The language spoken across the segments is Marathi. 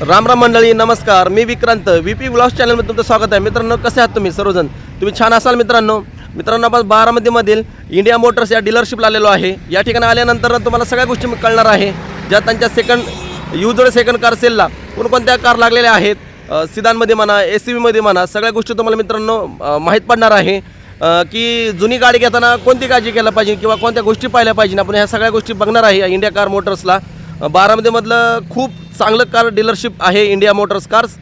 राम राम मंडळी नमस्कार. मी विक्रांत व्ही पी ब्लॉग्स चॅनलमध्ये तुमचं स्वागत आहे. मित्रांनो कसे आहात तुम्ही? सर्वजण. तुम्ही छान असाल मित्रांनो? मित्रांनो आपण बारामतीमधील इंडिया मोटर्स या डीलरशिपला आलेलो आहे. या ठिकाणी आल्यानंतर तुम्हाला सगळ्या गोष्टी कळणार आहे. ज्या त्यांच्या सेकंड युजड सेकंड कार सेलला कोणकोणत्या कार लागलेल्या आहेत सिदानमध्ये म्हणा एस सी बीमध्ये म्हणा सगळ्या गोष्टी तुम्हाला मित्रांनो माहीत पडणार आहे. की जुनी गाडी घेताना कोणती काळजी घ्यायला पाहिजे किंवा कोणत्या गोष्टी पाहिल्या पाहिजे आपण ह्या सगळ्या गोष्टी बघणार आहे या इंडिया कार मोटर्सला बारामतीमधलं खूप चांगलं कार डीलरशिप आहे इंडिया मोटर्स कार्स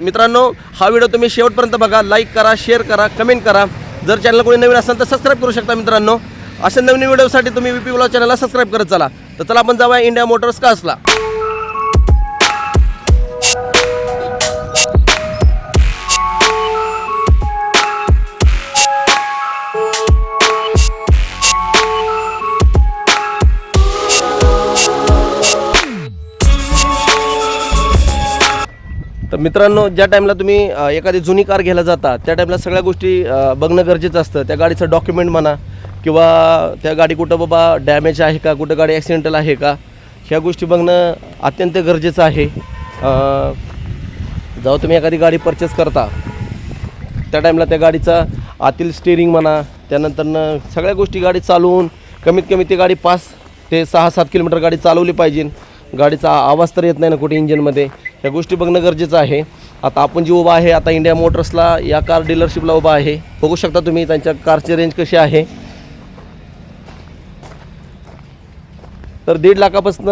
मित्रांनो हा व्हिडिओ तुम्ही शेवटपर्यंत बघा. लाईक करा शेअर करा कमेंट करा. जर चॅनल कोणी नवीन असेल तर सबस्क्राईब करू शकता मित्रांनो. अशा नवीन व्हिडिओसाठी तुम्ही व्ही पी ब्लॉग चॅनलला सबस्क्राईब करत चला. तर चला आपण जाऊया इंडिया मोटर्स कार्सला तर मित्रांनो ज्या टाईमला तुम्ही एखादी जुनी कार घ्यायला जाता त्या टाईमला सगळ्या गोष्टी बघणं गरजेचं असतं. त्या गाडीचं डॉक्युमेंट म्हणा किंवा त्या गाडी कुठं बाबा डॅमेज आहे का कुठं गाडी ॲक्सिडेंटल आहे का ह्या गोष्टी बघणं अत्यंत गरजेचं आहे. जेव्हा तुम्ही एखादी गाडी परचेस करता त्या टाईमला त्या गाडीचा आतील स्टेअरिंग म्हणा त्यानंतरनं सगळ्या गोष्टी गाडी चालवून कमीत कमी ती गाडी पाच ते सहा सात किलोमीटर गाडी चालवली पाहिजे. गाडीचा आवाज तर येत नाही ना कुठे इंजिनमध्ये. ह्या गोष्टी बघणं गरजेचं आहे. आता आपण जी उभा आहे आता इंडिया मोटर्सला या कार डीलरशिपला उभा आहे. बघू शकता तुम्ही त्यांच्या कारची रेंज कशी आहे. तर दीड लाखापासून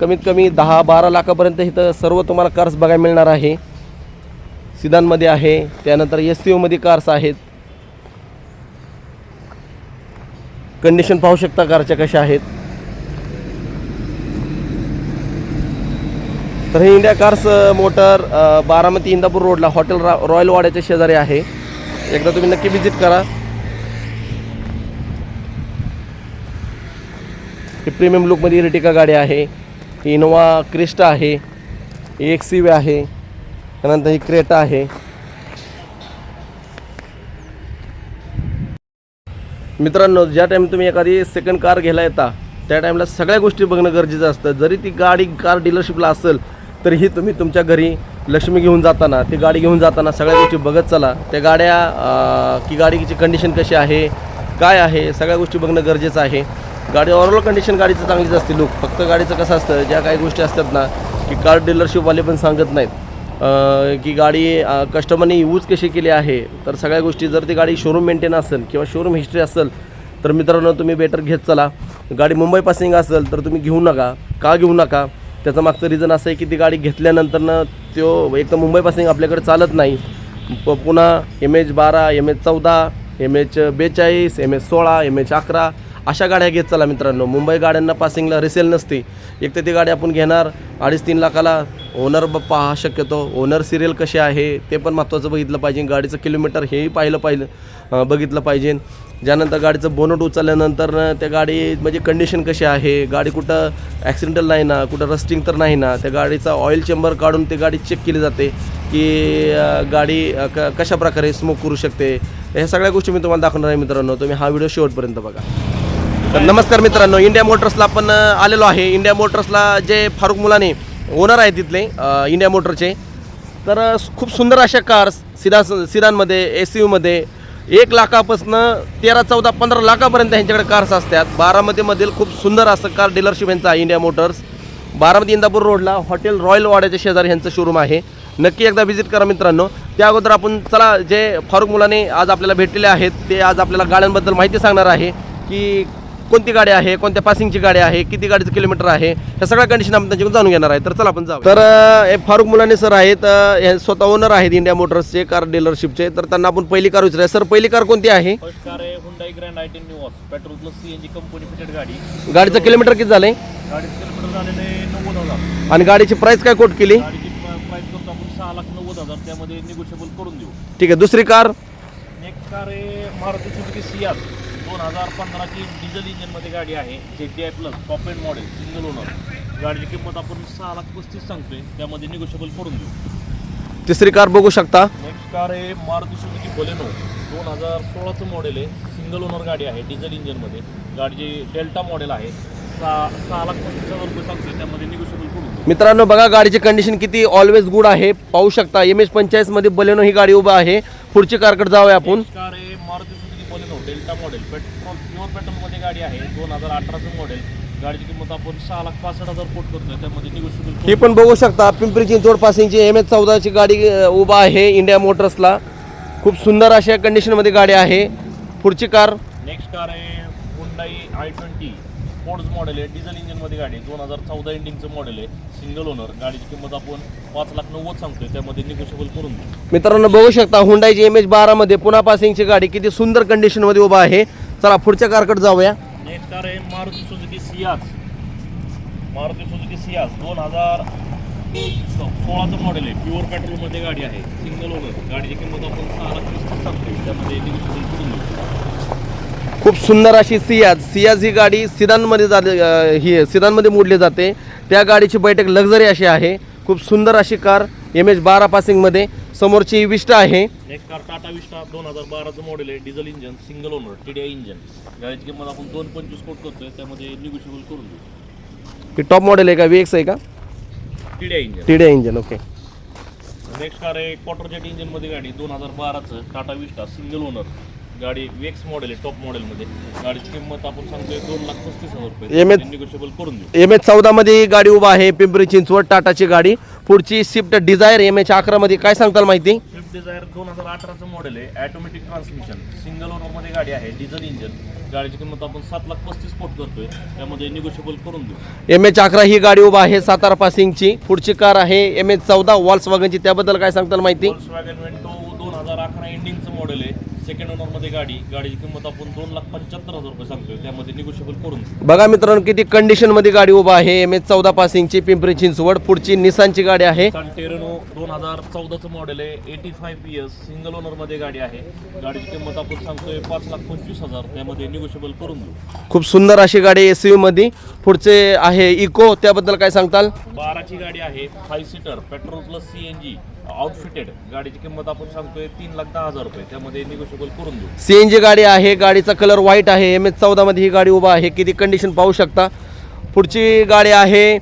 कमीत कमी दहा बारा लाखापर्यंत इथं सर्व तुम्हाला कार्स बघायला मिळणार आहे. सिदानमध्ये आहे त्यानंतर एस सी ओमध्ये कार्स आहेत. कंडिशन पाहू शकता कारच्या कशा आहेत. तर हे India cars motor Baramati Indapur रोडला हॉटेल रा रॉयल वाड्याच्या शेजारी आहे. एकदा तुम्ही नक्की व्हिजिट करा. ही प्रीमियम लुकमध्ये इरिटिका गाडी आहे. ही इनोवा क्रिस्टा आहे. ही एक्सिवे आहे. त्यानंतर ही क्रेटा आहे. मित्रांनो ज्या टाईम तुम्ही एखादी सेकंड कार घ्यायला येता त्या टाईमला सगळ्या गोष्टी बघणं गरजेचं असतं. जरी ती गाडी कार डीलरशिपला असेल तरीही तुम्ही तुमच्या घरी लक्ष्मी घेऊन जाताना ती गाडी घेऊन जाताना सगळ्या गोष्टी बघत चला. त्या गाड्या की गाडीची कंडिशन कशी आहे काय आहे सगळ्या गोष्टी बघणं गरजेचं आहे. गाडी ओव्हरऑल कंडिशन गाडीचं चांगलीच असते लुक फक्त गाडीचं कसं असतं ज्या काही गोष्टी असतात ना की कार डीलरशिपवाले पण सांगत नाहीत. की गाडी कस्टमरने यूज कशी केली आहे तर सगळ्या गोष्टी जर ती गाडी शोरूम मेंटेन असेल किंवा शोरूम हिस्ट्री असेल तर मित्रांनो तुम्ही बेटर घेत चला. गाडी मुंबई पासिंग असेल तर तुम्ही घेऊ नका का घेऊ नका? त्याचं मागचं रिझन असं आहे की ती गाडी घेतल्यानंतरनं तो एक तर मुंबई पासिंग आपल्याकडे चालत नाही. प पुन्हा एम एच बारा एम एच चौदा एम एच बेचाळीस एम एच सोळा एम एच अकरा अशा गाड्या घेत चला मित्रांनो. मुंबई गाड्यांना पासिंगला रिसेल नसते. एक तर ती गाडी आपण घेणार अडीच तीन लाखाला ओनर ब पहा शक्यतो. ओनर सिरियल कसे आहे ते पण महत्त्वाचं बघितलं पाहिजे. गाडीचं किलोमीटर हेही पाहिलं पाहिलं बघितलं पाहिजे. ज्यानंतर गाडीचं बोनट उचलल्यानंतर त्या गाडी म्हणजे कंडिशन कशी आहे? गाडी कुठं ॲक्सिडेंटल नाही ना कुठं रस्टिंग तर नाही ना त्या गाडीचा ऑइल चेंबर काढून ती गाडी चेक केली जाते की गाडी क कशा प्रकारे स्मोक करू शकते? ह्या सगळ्या गोष्टी मी तुम्हाला दाखवणार आहे मित्रांनो. तुम्ही हा व्हिडिओ शेवटपर्यंत बघा. तर नमस्कार मित्रांनो. इंडिया मोटर्सला आपण आलेलो आहे. इंडिया मोटर्सला जे फारुख मुलाने ओनर आहे तिथले इंडिया मोटरचे तर खूप सुंदर अशा कार्स सिदा सिदानमध्ये एस यूमध्ये एक लाखापासनं तेरा चौदा पंधरा लाखापर्यंत ह्यांच्याकडे कार्स असतात. बारामतीमधील खूप सुंदर असं कार डीलरशिप यांचं आहे इंडिया मोटर्स बारामती इंदापूर रोडला हॉटेल रॉयल वाड्याच्या शेजारी ह्यांचं शोरूम आहे. नक्की एकदा व्हिजिट करा मित्रांनो. त्या अगोदर आपण चला जे फारुख मुलाने आज आपल्याला भेटलेले आहेत ते आज आपल्याला गाड्यांबद्दल माहिती सांगणार आहे की कोणती गाडी आहे कोणत्या पासिंगची गाडी आहे किती गाडीचं किलोमीटर आहे ह्या सगळ्या कंडिशन आपण त्यांच्याकडून जाणून घेणार आहे. तर चला आपण जाऊ तर अं, हे फारुख मुलाने सर आहेत अं, हे स्वतः ओनर आहेत इंडिया मोटर्सचे कार डीलरशिपचे तर त्यांना आपण पहिली कार विचारूया. सर पहिली कार कोणती आहे? फर्स्ट कार आहे Hyundai grand i ten new petrol plus C N G company fitted गाडी. गाडीचं किलोमीटर किती झालंय? गाडीचं किलोमीटर झालेले नव्वद हजार. आणि गाडीची प्राइस काय कोट केली? गाडीची प्राइस करतो आपण सहा लाख नव्वद हजार. त्यामध्ये निगोशिएबल करून देऊ. ठीक आहे दुसरी कार नेक्स्ट कार आहे मारुती सुझुकी सियाज दोन हजार पंधराची डिझेल इंजिनमध्ये गाडी आहे जे D I plus top end model single owner गाडीची किंमत आपण सहा लाख पस्तीस सांगतोय त्यामध्ये निगोशिएबल करून देऊ. तिसरी कार बघू शकता. नेक्स्ट कार आहे मारुती सुझुकी बोलेनो. दोन हजार सोळाचं मॉडेल आहे सिंगल ओनर गाडी आहे डिझेल इंजिनमध्ये. गाडीची डेल्टा मॉडेल आहे. मित्रांनो बघा गाडीची कंडिशन किती ऑलवेज गुड आहे. पाहू शकता एम एच पंचेचाळीसमध्ये बलेनो ही गाडी उभा आहे. पुढची कारकडे जाऊया आपण Next कार आहे Maruti Suzuki Baleno Delta model petrol pure पेट्रोलमध्ये गाडी आहे दोन हजार अठराचं मॉडेल गाडीची किंमत आपण सहा लाख पासष्ट हजार कोट करतोय त्यामध्ये निगोशिएबल ही पण बघू शकता पिंपरी चिंचवड पासिंगची एम एच चौदाची गाडी उभा आहे इंडिया मोटर्सला खूप सुंदर अशा कंडिशनमध्ये गाडी आहे. पुढची कार नेक्स्ट कार आहे Hyundai i twenty sports model आहे डिझेल इंजिनमध्ये गाडी आहे. दोन हजार चौदा एंडिंगचं मॉडेल आहे. सिंगल ओनर गाडीची किंमत आपण पाच लाख नव्वद सांगतोय त्यामध्ये निगोशिएबल करून देऊ. मित्रांनो बघू शकता हुंडाईची एम एच बारामध्ये पुन्हा पासिंगची गाडी किती सुंदर कंडिशनमध्ये उभा आहे. चला पुढच्या कारकडे जाऊया. नेक्स्ट कार आहे Maruti Suzuki Ciaz. Maruti Suzuki Ciaz दोन हजार सोळाचं मॉडेल आहे. प्युअर पेट्रोलमध्ये गाडी आहे. सिंगल ओनर गाडीची किंमत आपण सहा लाख सांगतोय. त्यामध्ये निगोशिएबल करून देऊ. खूप सुंदर अशी सियाज. सियाज ही गाडी सिदानमध्ये जाते ही सिदानमध्ये मोडली जाते. त्या गाडीची बैठक लक्झरी अशी आहे. खूप सुंदर अशी कार एम एच बारा पासिंगमध्ये. समोरची विष्टा आहे. नेक्स्ट कार टाटा विस्टा दोन हजार बाराचं मॉडेल आहे diesel engine single owner T D I engine गाडीची किंमत आपण दोन पंचवीस कोट करतोय त्यामध्ये निगोशिएबल करून देऊ. ही टॉप मॉडेल आहे का? वी एक्स आहे का? T D I engine T D engine okay next car आहे क्वार्टर जेट इंजिनमध्ये गाडी दोन हजार बाराचं टाटा विस्टा सिंगल ओनर गाडी वेक्स मॉडेल आहे टॉप मॉडेलमध्ये गाडीची किंमत आपण सांगतोय दोन लाख पस्तीस हजार रुपये. MH निगोशिएबल करून देऊ. एम एच चौदामध्ये ही गाडी उभा आहे पिंपरी चिंचवड टाटाची गाडी. पुढची स्विफ्ट डिझायर एम एच अकरामध्ये काय सांगताल माहिती? स्विफ्ट डिझायर दोन हजार अठराचं मॉडेल आहे ॲटोमॅटिक ट्रान्समिशन सिंगल ओनरमध्ये गाडी आहे डिझेल इंजन गाडीची किंमत आपण सात लाख पस्तीस कोट करतोय त्यामध्ये निगोशिएबल करून देऊ. एम एच अकरा ही गाडी उभा आहे सातारा पासिंगची पुढची कार आहे एम एच चौदा वॉल्स वगनची त्याबद्दल काय सांगताल माहिती? वॅगन वेंटो दोन हजार अकरा एंडिंगचं मॉडेल आहे. सेकंड ओनरमध्ये गाडी गाडीची किंमत आपण दोन लाख पंच्याहत्तर हजार रुपये सांगतोय. त्यामध्ये निगोशिएबल करून. बघा मित्रांनो किती कंडिशनमध्ये गाडी उभा आहे. एम एच चौदा पासिंगची पिंपरी चिंचवड पुढची निसानची गाडी आहे. सांटेरनो दोन हजार चौदाचं मॉडेल आहे. एटी फाईव्ह इयर्स सिंगल ओनरमध्ये गाडी आहे. गाडीची किंमत आपण सांगतोय पाच लाख पंचवीस हजार. त्यामध्ये निगोशिएबल करून देऊ. खूप सुंदर अशी गाडी एसमध्ये पुढचे आहे इको त्याबद्दल काय सांगताल? बाराची गाडी आहे. Five seater petrol plus C N G outfitted गाडीची किंमत आपण सांगतोय तीन लाख दहा हजार रुपये. त्यामध्ये निगोशिएबल करून देऊ. सी एन जी गाडी आहे गाडीचा कलर व्हाईट आहे. एम एच चौदामध्ये ही गाडी उभा आहे. किती कंडिशन पाहू शकता. पुढची गाडी आहे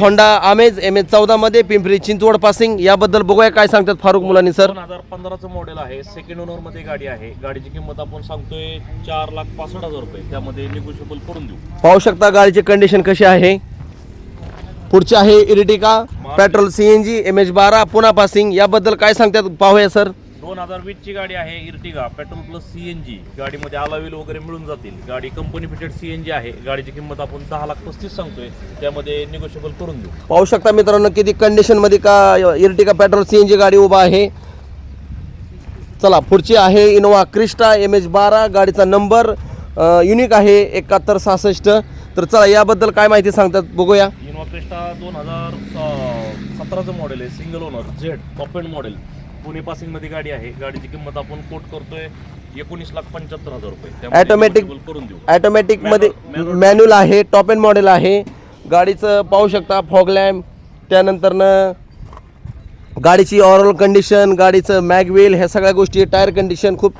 होंडा आमेज एम एच चौदामध्ये पिंपरी चिंचवड पासिंग याबद्दल बघूया काय सांगतात फारुक मुलांनी सर दोन हजार पंधराचं मॉडेल आहे. सेकंड ओनरमध्ये गाडी आहे. गाडीची किंमत आपण सांगतोय चार लाख पासष्ट हजार रुपये. त्यामध्ये निगोशिएबल करून देऊ. पाहू शकता गाडीची कंडिशन कशी आहे. पुढची आहे Ertiga petrol C N G M H बारा पुन्हा पासिंग याबद्दल काय सांगतात पाहूया सर. दोन हजार वीसची गाडी आहे Ertiga petrol plus C N G गाडीमध्ये अलावील वगैरे मिळून जातील. गाडी company fitted C N G आहे. गाडीची किंमत आपण दहा लाख पस्तीस सांगतोय. त्यामध्ये निगोशिएबल करून देऊ. पाहू शकता मित्रांनो किती कंडिशनमध्ये का Ertiga petrol C N G गाडी उभा आहे. चला पुढची आहे इनोवा क्रिस्टा एम एच बारा. गाडीचा नंबर युनिक आहे एकाहत्तर सहासष्ट. तर चला याबद्दल काय माहिती सांगतात बघूया. इनोवा क्रिस्टा दोन हजार सतराचं मॉडेल आहे single owner Z top end model Pune पासिंगमध्ये गाडी आहे. गाडीची किंमत आपण कोट करतोय एकोणीस लाख पंच्याहत्तर हजार रुपये. Automatic- negotiable करून देऊ. Manual- manual. मॅन्युअल आहे टॉप एंड मॉडेल आहे. गाडीचं पाहू शकता फॉगलॅम्प त्यानंतरनं गाडीची ऑरल कंडिशन गाडीचं मॅगवेल ह्या सगळ्या गोष्टी टायर कंडिशन खूप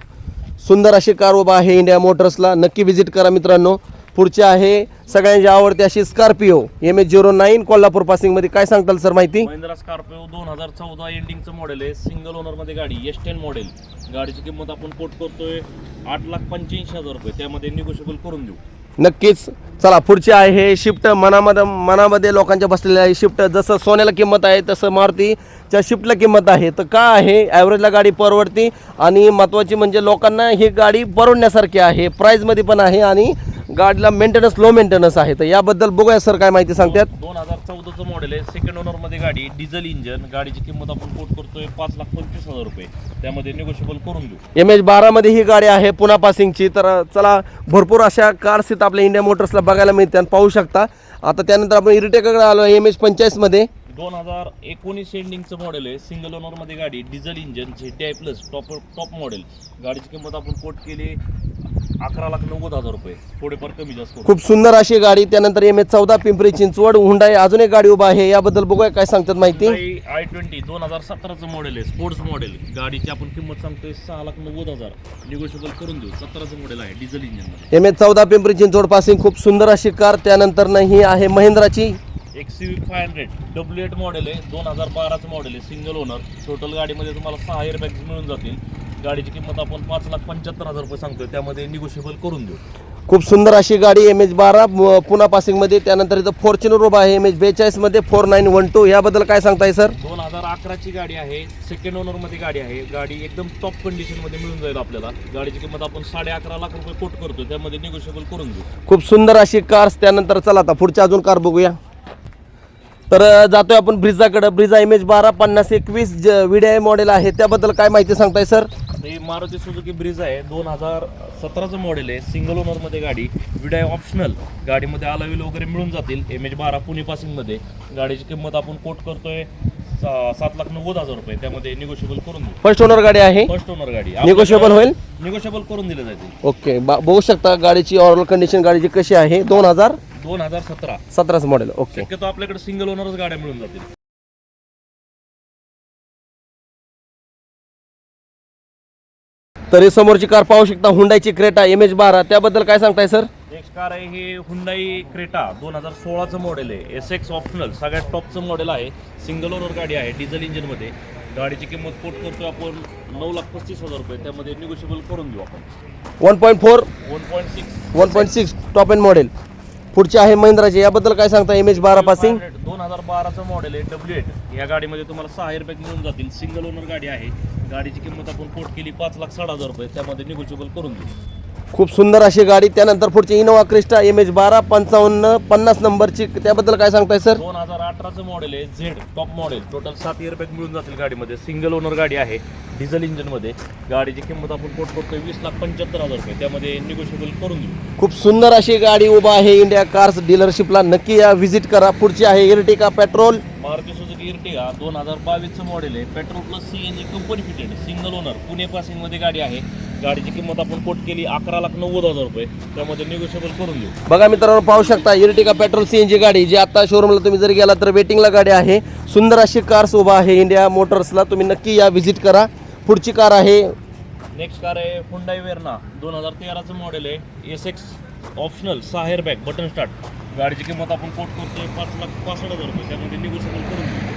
सुंदर अशी कार उभा आहे इंडिया मोटर्सला नक्की व्हिजिट करा मित्रांनो. पुढची आहे सगळ्यांची आवडती अशी Scorpio M H zero nine Kolhapur पासिंगमध्ये काय सांगताल सर माहिती? महिंद्रा स्कॉर्पिओ दोन हजार चौदा एंडिंगचं मॉडेल आहे. सिंगल ओनरमध्ये गाडी एस टेन मॉडेल गाडीची किंमत आपण कोट करतोय आठ लाख पंच्याऐंशी हजार रुपये. त्यामध्ये निगोशिएबल करून देऊ. नक्कीच. चला पुढची आहे हे शिफ्ट मनामध्ये मनामध्ये लोकांच्या बसलेल्या आहे शिफ्ट जसं सोन्याला किंमत आहे तसं मारुतीच्या शिफ्टला किंमत आहे. तर का आहे? ॲव्हरेजला गाडी परवडती आणि महत्त्वाची म्हणजे लोकांना ही गाडी परवडण्यासारखी आहे. प्राईजमध्ये पण आहे आणि गाडीला मेंटेनन्स लो मेंटेनन्स आहे. तर याबद्दल बघूया सर काय माहिती सांगतात. दोन हजार चौदाचं मॉडेल आहे. सेकंड ओनरमध्ये गाडी डिझेल इंजन गाडीची किंमत आपण कोट करतोय पाच लाख पंचवीस हजार रुपये. त्यामध्ये निगोशिएबल करून देऊ एम एच बारामध्ये ही गाडी आहे पुन्हा पासिंगची तर चला भरपूर अशा कार्स इथं आपल्या इंडिया मोटर्सला बघायला मिळतात पाहू शकता. आता त्यानंतर आपण इरिटेकडे आलो एम एच पंचेचाळीसमध्ये दोन हजार एकोणीस एंडिंगचं मॉडेल आहे. सिंगल ओनरमध्ये गाडी diesel engine Z T I plus top top model गाडीची किंमत आपण कोट केली अकरा लाख नव्वद हजार रुपये. थोडेफार कमी जास्त. खूप सुंदर अशी गाडी त्यानंतर एम एच चौदा पिंपरी चिंचवड हुंडाई अजून एक गाडी उभा आहे. याबद्दल बघूया काय सांगतात माहिती. आय ट्वेंटी दोन हजार सतराचं मॉडेल आहे. स्पोर्ट्स मॉडेल गाडीची आपण किंमत सांगतोय सहा लाख नव्वद हजार. निगोशिएबल करून देऊ. सतराचं मॉडेल आहे डिझेल इंजिन एम एच चौदा पिंपरी चिंचवड पासिंग खूप सुंदर अशी कार त्यानंतर ही आहे महिंद्राची. एक C five hundred W eight model आहे. दोन हजार बाराचं मॉडेल आहे. सिंगल ओनर टोटल गाडीमध्ये तुम्हाला सहा एअर बॅग्स मिळून जातील. गाडीची किंमत आपण पाच लाख पंच्याहत्तर हजार रुपये सांगतोय. त्यामध्ये निगोशिएबल करून देऊ. खूप सुंदर अशी गाडी एम एच बारा. पुन्हा पासिंगमध्ये त्यानंतर इथं फॉर्च्युनर उभा आहे एम एच बेचाळीसमध्ये फोर नाईन वन टू याबद्दल काय सांगताय सर दोन हजार अकराची गाडी आहे. सेकंड ओनरमध्ये गाडी आहे. गाडी एकदम टॉप कंडिशनमध्ये मिळून जाईल आपल्याला. गाडीची किंमत आपण साडे अकरा लाख रुपये कोट करतो त्यामध्ये निगोशिएबल करून देऊ. खूप सुंदर अशी कार्स त्यानंतर चला आता पुढच्या अजून कार बघूया. तर जातोय आपण ब्रिझाकडे ब्रिझा एम एच बारा पन्नास एकवीस व्हिडिओ मॉडेल आहे. त्याबद्दल काय माहिती सांगताय सर? हे मारुती सुझुकी ब्रिज आहे. दोन हजार सतराचं मॉडेल आहे. सिंगल ओनरमध्ये गाडी. विडाय ऑप्शनल गाडीमध्ये अलाविल वगैरे मिळून जातील. एम एच बारा पुणे पासिंगमध्ये गाडीची किंमत आपण कोट करतोय सात लाख नव्वद हजार रुपये. त्यामध्ये निगोशिएबल करून देऊ. फर्स्ट ओनर गाडी आहे? फर्स्ट ओनर गाडी. Negotiable होईल? निगोशिएबल करून दिले जातील. ओके बघू शकता गाडीची ऑरल कंडिशन गाडीची कशी आहे. दोन हजार दोन हजार सतरा. सतराचं मॉडेल ओके शक्यतो आपल्याकडे सिंगल ओनरच गाड्या मिळून जातील. तर समोरची कार पाहू शकता हुंडाईची क्रेटा एम एच बारा. त्याबद्दल काय सांगताय सर नेक्स्ट कार आहे हे हुंडाई क्रेटा दोन हजार सोळाचं मॉडेल आहे. एस एक्स ऑप्शनल सगळ्यात टॉपचं मॉडेल आहे. सिंगल ओनर गाडी आहे डिझेल इंजिनमध्ये गाडीची किंमत कोट करतो आपण नऊ लाख पस्तीस हजार रुपये. त्यामध्ये निगोशिएबल करून देऊ आपण. One point four one point six one point six top end model पुढची आहे महिंद्राची. याबद्दल काय सांगता एम एच बारा पासिंग? दोन हजार बाराचं मॉडेल आहे डब्ल्यू एट या गाडीमध्ये तुम्हाला सहा एअरबॅग मिळून जातील. सिंगल ओनर गाडी आहे. गाडीची किंमत आपण पोट केली पाच लाख साठ हजार रुपये. त्यामध्ये निगोशिएबल करून देऊ. खूप सुंदर अशी गाडी. त्यानंतर पुढची इनोवा क्रिस्टा एम एच बारा पंचावन्न पन्नास नंबरची. त्याबद्दल काय सांगताय सर? दोन हजार अठराचं मॉडेल आहे झेड टॉप मॉडेल टोटल सात इयरबॅग मिळून जातील गाडीमध्ये. सिंगल ओनर गाडी आहे डिझेल इंजिनमध्ये गाडीची किंमत आपण कोट करतोय वीस लाख पंच्याहत्तर हजार रुपये. त्यामध्ये निगोशिएबल करून देऊ खूप सुंदर अशी गाडी उभा आहे. इंडिया कार्स डीलरशिपला नक्की या व्हिजिट करा. पुढची आहे इर्टिका पेट्रोल मारुती इर्टिगा दोन हजार बावीसचं मॉडेल आहे. Petrol plus C N G company fitted single owner Pune पासिंगमध्ये गाडी आहे. गाडीची किंमत आपण कोट केली अकरा लाख नव्वद हजार रुपये. त्यामध्ये निगोशिएबल करून देऊ बघा मित्रांनो पाहू शकता इर्टिका पेट्रोल सीएनजी गाडी जी आता शोरूमला तुम्ही जर गेला तर वेटिंगला गाडी आहे. सुंदर अशी कार्स उभा आहे इंडिया मोटर्सला तुम्ही नक्की या व्हिजिट करा. पुढची कार आहे. नेक्स्ट कार आहे हुंडाई वेरना दोन हजार तेराचं मॉडेल आहे. एस एक्स ऑप्शनल सहा बॅग बटन स्टार्ट गाडीची किंमत आपण कोट करतोय पाच लाख पासष्ट हजार रुपये. त्यामध्ये निगोशिएबल करून देऊ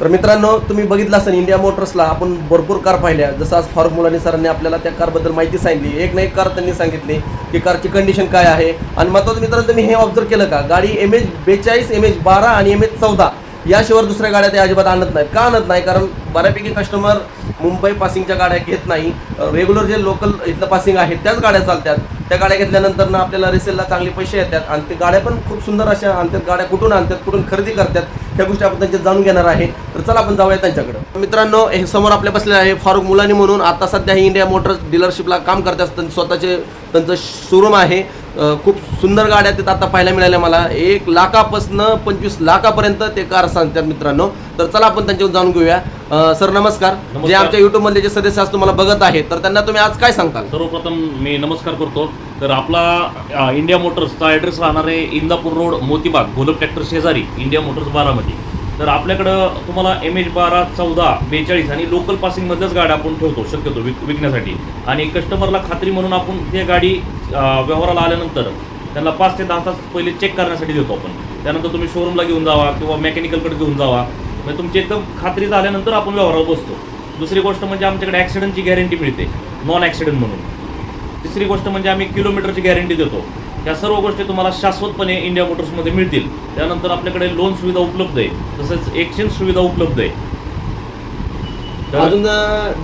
तर मित्रांनो तुम्ही बघितलं असेल इंडिया मोटर्सला आपण भरपूर कार पाहिल्या. जसं आज फारुख मुलानी सरांनी आपल्याला त्या कारबद्दल माहिती सांगितली. एक ना एक कार त्यांनी सांगितली की कारची कंडिशन काय आहे. आणि महत्त्वाचं मित्रांनो तुम्ही हे ऑब्झर्व केलं का? गाडी एम एच बेचाळीस एम एच बारा आणि एम एच चौदा याशिवाय दुसऱ्या गाड्या ते अजिबात आणत नाहीत. का आणत नाही? कारण बऱ्यापैकी कस्टमर मुंबई पासिंगच्या गाड्या घेत नाही. रेग्युलर जे लोकल इथलं पासिंग आहे त्याच गाड्या चालतात. त्या गाड्या घेतल्यानंतर ना आपल्याला रिसेलला चांगले पैसे येतात. आणि ते गाड्या पण खूप सुंदर अशा आणतात. गाड्या कुठून आणतात कुठून खरेदी करतात. त्या गोष्टी आपण त्यांच्या जाणून घेणार आहे. तर चला आपण जाऊया त्यांच्याकडे. मित्रांनो हे समोर आपल्या बसलेले आहे फारुख मुलानी म्हणून. आता सध्या ही इंडिया मोटर्स डीलरशिपला काम करत असतात स्वतःचे त्यांचं शोरूम आहे. खूप सुंदर गाड्या तिथं आता पाहायला मिळाल्या मला. एक लाखापासनं पंचवीस लाखापर्यंत ते कार सांगतात मित्रांनो. तर चला आपण त्यांच्याकडून जाणून घेऊया. सर नमस्कार. जे. आमच्या युट्यूबमधले जे सदस्य आज तुम्हाला बघत आहेत तर त्यांना तुम्ही आज काय सांगताल? सर्वप्रथम मी नमस्कार करतो. तर आपला इंडिया मोटर्सचा ॲड्रेस राहणार आहे इंदापूर रोड मोतीबाग गोलप ट्रॅक्टर शेजारी इंडिया मोटर्स बारामती. तर आपल्याकडं तुम्हाला एम एच बारा चौदा बेचाळीस आणि लोकल पासिंगमध्येच गाड्या आपण ठेवतो शक्यतो विक विकण्यासाठी. आणि कस्टमरला खात्री म्हणून आपण ते गाडी व्यवहाराला आल्यानंतर त्यांना पाच ते दहा तास पहिले चेक करण्यासाठी देतो आपण. त्यानंतर तुम्ही शोरूमला घेऊन जावा किंवा मेकॅनिकलकडे घेऊन जावा. म्हणजे तुमची एकदम खात्री झाल्यानंतर आपण व्यवहारात बसतो. दुसरी गोष्ट म्हणजे आमच्याकडे ॲक्सिडेंटची गॅरंटी मिळते नॉन ॲक्सिडेंट म्हणून. तिसरी गोष्ट म्हणजे आम्ही किलोमीटरची गॅरंटी देतो. या सर्व गोष्टी तुम्हाला शाश्वतपणे इंडिया मोटर्समध्ये मिळतील. त्यानंतर आपल्याकडे लोन सुविधा उपलब्ध आहे. तसंच एक्सचेंज सुविधा उपलब्ध आहे. अजून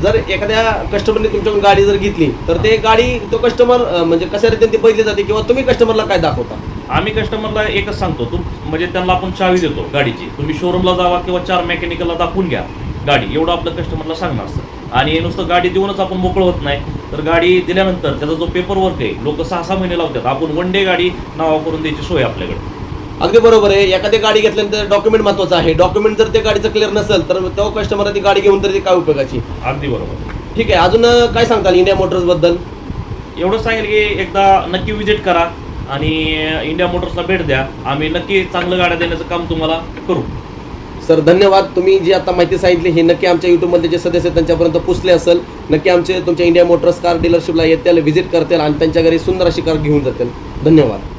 जर एखाद्या कस्टमरने तुमच्याकडून गाडी जर घेतली तर ते गाडी तो कस्टमर म्हणजे कशा रीतीने ती जाते किंवा तुम्ही कस्टमरला काय दाखवता? आम्ही कस्टमरला एकच सांगतो तुम म्हणजे त्यांना आपण चावी देतो गाडीची. तुम्ही शोरूमला जावा किंवा चार मेकॅनिकलला दाखवून घ्या गाडी. एवढं आपलं कस्टमरला सांगणार असतं आणि नुसतं गाडी देऊनच आपण मोकळं होत नाही. तर गाडी दिल्यानंतर त्याचा जो पेपर वर्क आहे लोक सहा सहा महिने लावतात. आपण वन डे गाडी नावा करून द्यायची सोय आपल्याकडे. अगदी बरोबर आहे. एखादी गाडी घेतल्यानंतर डॉक्युमेंट महत्वाचं आहे. डॉक्युमेंट जर त्या गाडीचं क्लिअर नसेल तर तो कस्टमर ती गाडी घेऊन तर ती काय उपयोगाची? अगदी बरोबर. ठीक आहे. अजून काय सांगताल इंडिया मोटर्सबद्दल एवढं सांगेल की एकदा नक्की विजिट करा आणि इंडिया मोटर्सला भेट द्या. आम्ही नक्की चांगलं गाड्या देण्याचं काम तुम्हाला करू. सर धन्यवाद. तुम्ही जी आता माहिती सांगितली ही नक्की आमच्या यूट्यूबमधले जे सदस्य आहेत त्यांच्यापर्यंत पोचले असेल नक्की आमचे तुमच्या इंडिया मोटर्स कार डीलरशिपला येत त्याला व्हिजिट करतील आणि त्यांच्या घरी सुंदर अशी कार घेऊन जातील. धन्यवाद.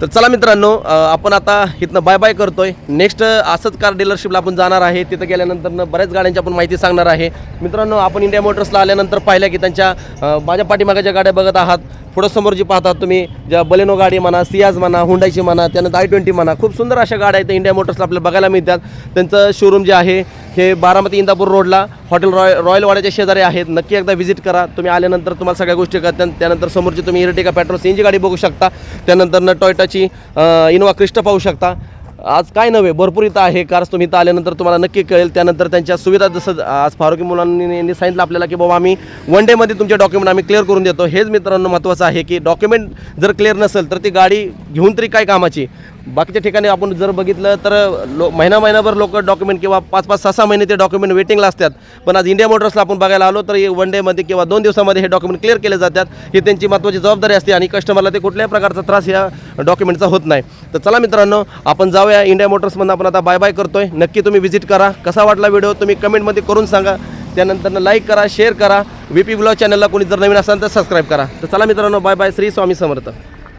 तर चला मित्रांनो आपण आता इथनं बाय बाय करतोय. नेक्स्ट असंच कार डीलरशिपला आपण जाणार आहे. तिथं गेल्यानंतर बऱ्याच गाड्यांची आपण माहिती सांगणार आहे. मित्रांनो आपण इंडिया मोटर्सला आल्यानंतर पाहिलं की त्यांच्या माझ्या पाठीमागाच्या गाड्या बघत आहात. पुढं समोर जी पाहतात तुम्ही ज्या बलेनो गाडी म्हणा सियाज म्हणा हुंडाईची म्हणा त्यानंतर आय ट्वेंटी म्हणा खूप सुंदर अशा गाड्या आहेत इंडिया मोटर्सला आपल्याला बघायला मिळतात. त्यांचं शोरूम जे आहे हे बारामती इंदापूर रोडला हॉटेल रॉय रॉयल वाड्याच्या शेजारी आहेत. नक्की एकदा व्हिजिट करा. तुम्ही आल्यानंतर तुम्हाला सगळ्या गोष्टी करतात त्यानंतर समोरची तुम्ही इरेटिका पेट्रोल सी गाडी बघू शकता. त्यानंतर न टॉयटाची इनोवा क्रिस्टा पाहू शकता. आज काय नव्हे भरपूर इथं आहे. कार्स तुम्ही इथं आल्यानंतर तुम्हाला नक्की कळेल. त्यानंतर त्यांच्या सुविधा जसं आज फारुकी मुलांनी यांनी सांगितलं आपल्याला की बाबा आम्ही वन डेमध्ये तुमचे डॉक्युमेंट आम्ही क्लिअर करून देतो. हेच मित्रांनो महत्त्वाचं आहे की डॉक्युमेंट जर क्लिअर नसेल तर ती गाडी घेऊन तरी काय कामाची? बाकीच्या ठिकाणी आपण जर बघितलं तर लो महिना महिनाभर लोक डॉक्युमेंट किंवा पाच पाच सहा सहा महिने ते डॉक्युमेंट वेटिंगला असतात. पण आज इंडिया मोटर्सला आपण बघायला आलो तर वन डेमध्ये किंवा दोन दिवसामध्ये हे डॉक्युमेंट क्लिअर केले जातात. ही त्यांची महत्त्वाची जबाबदारी असते आणि कस्टमरला ते कुठल्याही प्रकारचा त्रास या डॉक्युमेंटचा होत नाही. तर चला मित्रांनो आपण जाऊया इंडिया मोटर्समधून आपण आता बाय बाय करतोय. नक्की तुम्ही व्हिजिट करा. कसा वाटला व्हिडिओ तुम्ही कमेंटमध्ये करून सांगा. त्यानंतर लाईक करा शेअर करा. व्ही पी ब्लॉग चॅनलला कोणी जर नवीन असाल तर सबस्क्राईब करा. तर चला मित्रांनो बाय बाय श्री स्वामी समर्थ.